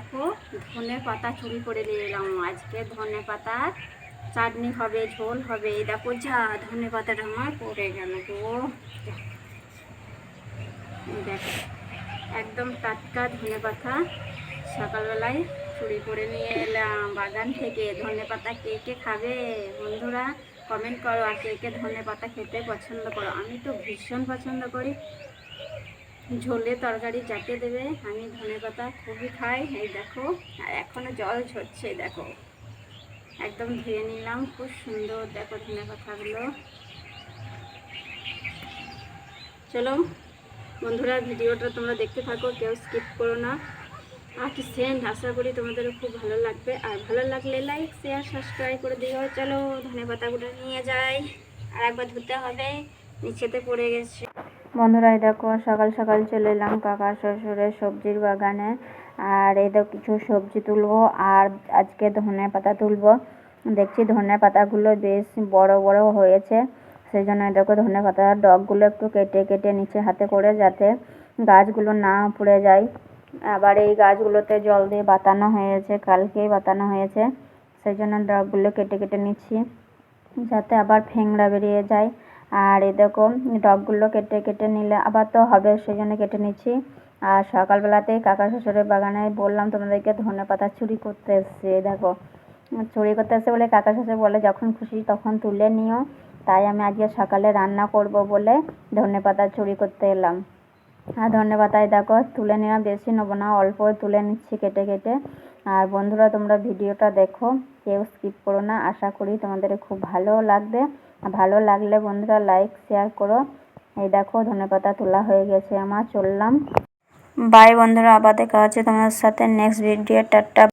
দেখো, ধনে পাতা চুরি করে নিয়ে এলাম। আজকে ধনে পাতা, চাটনি হবে, ঝোল হবে। দেখো যা, ধনে পাতাটা আমার পড়ে গেল গো। দেখো, একদম টাটকা ধনে পাতা সকালবেলায় চুরি করে নিয়ে এলাম। বাগান থেকে ধনে পাতা কে কে খাবে? বন্ধুরা কমেন্ট করো আর কে কে ধনে পাতা খেতে পছন্দ করো? আমি তো ভীষণ পছন্দ করি। ঝোলে তরকারি যাকে দেবে, আমি ধনে পাতা খুবই খাই। এই দেখো, আর এখনও জল ঝরছে, দেখো। একদম ধুয়ে নিলাম, খুব সুন্দর, দেখো ধনে পাতাগুলো। চলো, বন্ধুরা, ভিডিওটা তোমরা দেখতে থাকো, কেউ স্কিপ করো না। আর কি সেন্ট আশা করি তোমাদের খুব ভালো লাগবে। আর ভালো লাগলে লাইক শেয়ার সাবস্ক্রাইব করে দিও। চলো, ধনে পাতাগুলো নিয়ে যাই। আর একবার ধুতে হবে, নিচেতে পড়ে গেছে। বন্ধুরা দেখো সকাল সকাল চলে এলাম কাকা শ্বশুরের সবজির বাগানে। আর এই দেখো কিছু সবজি তুলবো, আর আজকে ধনে পাতা তুলবো। দেখছি ধনে পাতাগুলো বেশ বড় বড় হয়েছে সেই জন্য দেখো ধনে পাতার ডগগুলো একটু কেটে কেটে নিচে হাতে করে যাতে গাছগুলো না পুড়ে যায়। আবার এই গাছগুলোতে জল দিয়ে বাতানো হয়েছে, কালকেই বাতানো হয়েছে সেই জন্য ডগগুলো কেটে কেটে নিচ্ছি, যাতে আবার ফেংড়া বেরিয়ে যায়। আর দেখো, ডগগুলো কেটে কেটে নিলে আবার তো হবে সেই জন্য কেটে নিচ্ছি। আর সকালবেলাতেই কাকা শ্বশুরের বাগানে বললাম, তোমাদেরকে ধনে পাতা চুরি করতে এসছে। দেখো, চুরি করতে এসছে বলে কাকা শ্বশুর বলে, যখন খুশি তখন তুলে নিও। তাই আমি আজকে সকালে রান্না করব বলে ধনে পাতা চুরি করতে এলাম। আর ধনে পাতায় দেখো, তুলে নেওয়া বেশি নেব না, অল্প তুলে নিচ্ছি কেটে কেটে। আর বন্ধুরা, তোমরা ভিডিওটা দেখো, কেউ স্কিপ করো না, আশা করি তোমাদের খুব ভালো লাগবে। ভালো লাগলে বন্ধুরা লাইক শেয়ার করো। এই দেখো ধনেপাতা তোলা হয়ে গেছে আমার, চললাম। বাই বন্ধুরা, আবার দেখা হচ্ছে তোমাদের সাথে নেক্সট ভিডিও টাটা।